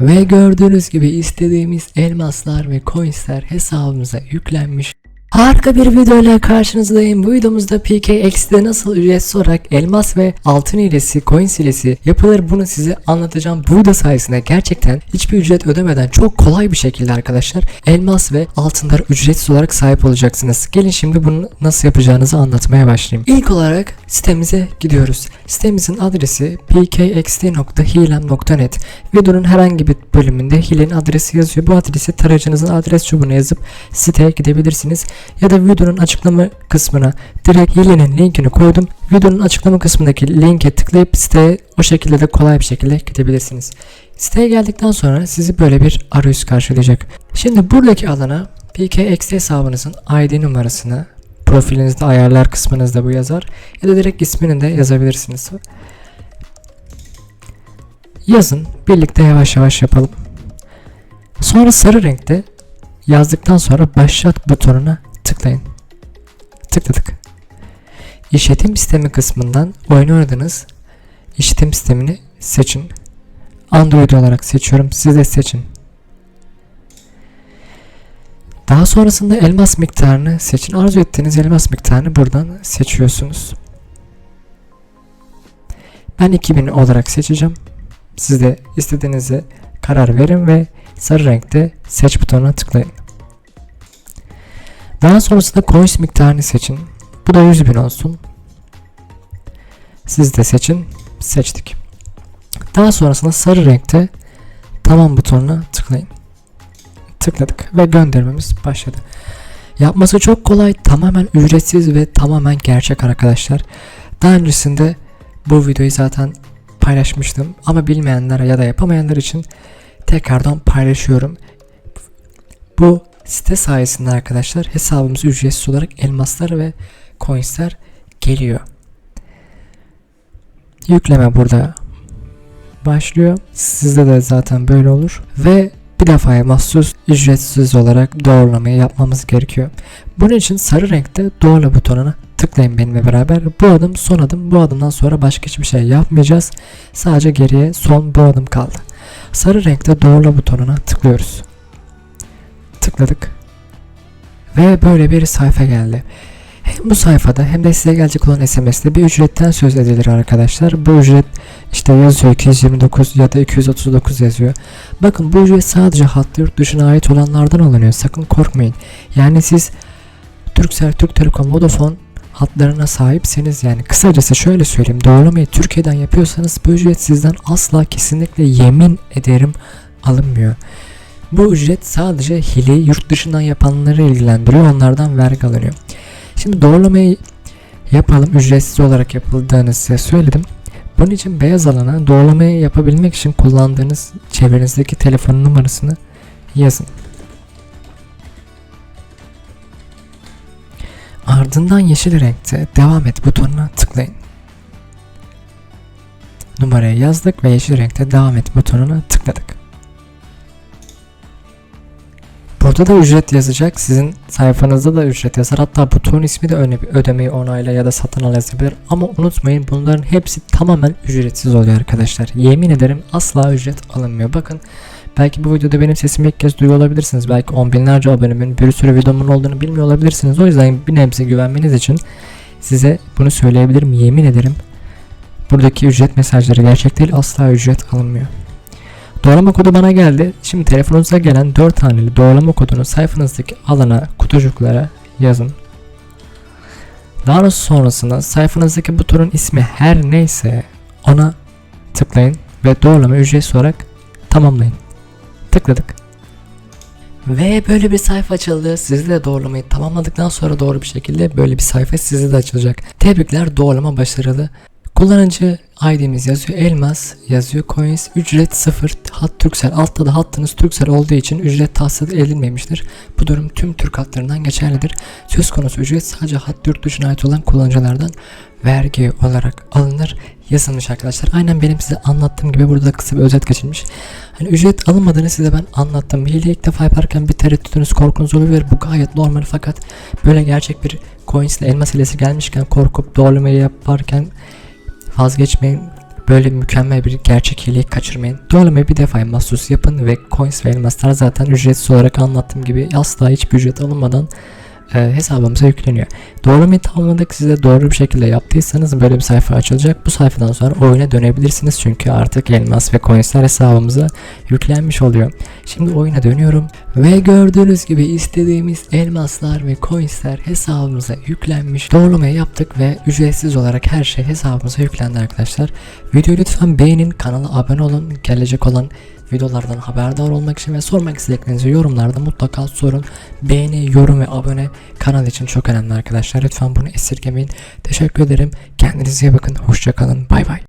Ve gördüğünüz gibi istediğimiz elmaslar ve coinsler hesabımıza yüklenmiş. Harika bir videoyla karşınızdayım. Bu videomuzda PKX'de nasıl ücretsiz olarak elmas ve altın hilesi, coins hilesi yapılır bunu size anlatacağım. Bu video sayesinde gerçekten hiçbir ücret ödemeden çok kolay bir şekilde arkadaşlar elmas ve altınlara ücretsiz olarak sahip olacaksınız. Gelin şimdi bunu nasıl yapacağınızı anlatmaya başlayayım. İlk olarak sitemize gidiyoruz. Sitemizin adresi pkxt.hilem.net Videonun herhangi bir bölümünde hilenin adresi yazıyor. Bu adresi tarayıcınızın adres çubuğuna yazıp siteye gidebilirsiniz. Ya da videonun açıklama kısmına direkt hilenin linkini koydum. Videonun açıklama kısmındaki linke tıklayıp siteye o şekilde de kolay bir şekilde gidebilirsiniz. Siteye geldikten sonra sizi böyle bir arayüz karşılayacak. Şimdi buradaki alana PKXT hesabınızın ID numarasını profilinizde ayarlar kısmınızda bu yazar ya da direkt ismini de yazabilirsiniz. Yazın birlikte yavaş yavaş yapalım. Sonra sarı renkte yazdıktan sonra başlat butonuna tıklayın. Tıkladık. İşletim sistemi kısmından oyun oynadığınız işletim sistemini seçin. Android olarak seçiyorum. Siz de seçin. Daha sonrasında elmas miktarını seçin. Arzu ettiğiniz elmas miktarını buradan seçiyorsunuz. Ben 2000 olarak seçeceğim. Siz de istediğinize karar verin ve sarı renkte seç butonuna tıklayın. Daha sonrasında coins miktarını seçin. Bu da 100 bin olsun. Siz de seçin. Seçtik. Daha sonrasında sarı renkte tamam butonuna tıklayın. Tıkladık ve göndermemiz başladı. Yapması çok kolay, tamamen ücretsiz ve tamamen gerçek arkadaşlar. Daha öncesinde bu videoyu zaten paylaşmıştım ama bilmeyenler ya da yapamayanlar için tekrardan paylaşıyorum. Bu site sayesinde arkadaşlar hesabımıza ücretsiz olarak elmaslar ve coinsler geliyor. Yükleme burada başlıyor. Sizde de zaten böyle olur. Ve defaya mahsus ücretsiz olarak doğrulamayı yapmamız gerekiyor. Bunun için sarı renkte doğrula butonuna tıklayın benimle beraber. Bu adım son adım. Bu adımdan sonra başka hiçbir şey yapmayacağız. Sadece geriye son bu adım kaldı. Sarı renkte doğrula butonuna tıklıyoruz. Tıkladık. Ve böyle bir sayfa geldi. Hem bu sayfada hem de size gelecek olan SMS'de bir ücretten söz edilir arkadaşlar. Bu ücret işte yazıyor 229 ya da 239 yazıyor. Bakın bu ücret sadece hattı yurt dışına ait olanlardan alınıyor. Sakın korkmayın. Yani siz Turkcell, Türk Telekom, Vodafone hatlarına sahipseniz yani kısacası şöyle söyleyeyim doğrulamayı Türkiye'den yapıyorsanız bu ücret sizden asla kesinlikle yemin ederim alınmıyor. Bu ücret sadece hileyi yurt dışından yapanları ilgilendiriyor onlardan vergi alınıyor. Şimdi doğrulamayı yapalım ücretsiz olarak yapıldığını size söyledim. Bunun için beyaz alana doğrulamayı yapabilmek için kullandığınız çevrenizdeki telefon numarasını yazın. Ardından yeşil renkte devam et butonuna tıklayın. Numarayı yazdık ve yeşil renkte devam et butonuna tıkladık. Burada da ücret yazacak. Sizin sayfanızda da ücret yazar. Hatta buton ismi de ödemeyi onayla ya da satın al yazabilir. Ama unutmayın bunların hepsi tamamen ücretsiz oluyor arkadaşlar. Yemin ederim asla ücret alınmıyor. Bakın belki bu videoda benim sesimi ilk kez duyuyor olabilirsiniz. Belki on binlerce abonemin bir sürü videomun olduğunu bilmiyor olabilirsiniz. O yüzden bir nebze güvenmeniz için size bunu söyleyebilirim. Yemin ederim buradaki ücret mesajları gerçek değil. Asla ücret alınmıyor. Doğrulama kodu bana geldi. Şimdi telefonunuza gelen 4 haneli doğrulama kodunu sayfanızdaki alana, kutucuklara yazın. Daha sonrasında sayfanızdaki butonun ismi her neyse ona tıklayın ve doğrulama ücretsiz olarak tamamlayın. Tıkladık. Ve böyle bir sayfa açıldı. Siz de doğrulamayı tamamladıktan sonra doğru bir şekilde böyle bir sayfa size de açılacak. Tebrikler doğrulama başarılı. Kullanıcı ID'miz yazıyor. Elmas yazıyor. Coins ücret 0. Hat Turkcell. Altta da hattınız Turkcell olduğu için ücret tahsil edilmemiştir. Bu durum tüm Türk hatlarından geçerlidir. Söz konusu ücret sadece hat yurt dışına ait olan kullanıcılardan vergi olarak alınır yazılmış arkadaşlar. Aynen benim size anlattığım gibi burada kısa bir özet geçilmiş. Hani ücret alınmadığını size ben anlattım. Hile ilk defa yaparken bir tereddütünüz korkunuz olabilir. Bu gayet normal fakat böyle gerçek bir coins ile elmas hilesi gelmişken korkup doğrulamayı yaparken vazgeçmeyin. böyle mükemmel bir gerçek hileyi kaçırmayın. Doğrulamayı bir defa mahsus yapın ve coins ve elmaslar zaten ücretsiz olarak anlattığım gibi asla hiçbir ücret alınmadan e, hesabımıza yükleniyor. Doğrulamayı tamamladık. Siz de doğru bir şekilde yaptıysanız böyle bir sayfa açılacak. Bu sayfadan sonra oyuna dönebilirsiniz. Çünkü artık elmas ve coinsler hesabımıza yüklenmiş oluyor. Şimdi oyuna dönüyorum. Ve gördüğünüz gibi istediğimiz elmaslar ve coinsler hesabımıza yüklenmiş. Doğrulamayı yaptık ve ücretsiz olarak her şey hesabımıza yüklendi arkadaşlar. Videoyu lütfen beğenin, kanala abone olun. Gelecek olan videolardan haberdar olmak için ve sormak istediklerinizi yorumlarda mutlaka sorun. Beğeni, yorum ve abone kanal için çok önemli arkadaşlar. Lütfen bunu esirgemeyin. Teşekkür ederim. Kendinize iyi bakın. Hoşçakalın. Bay bay.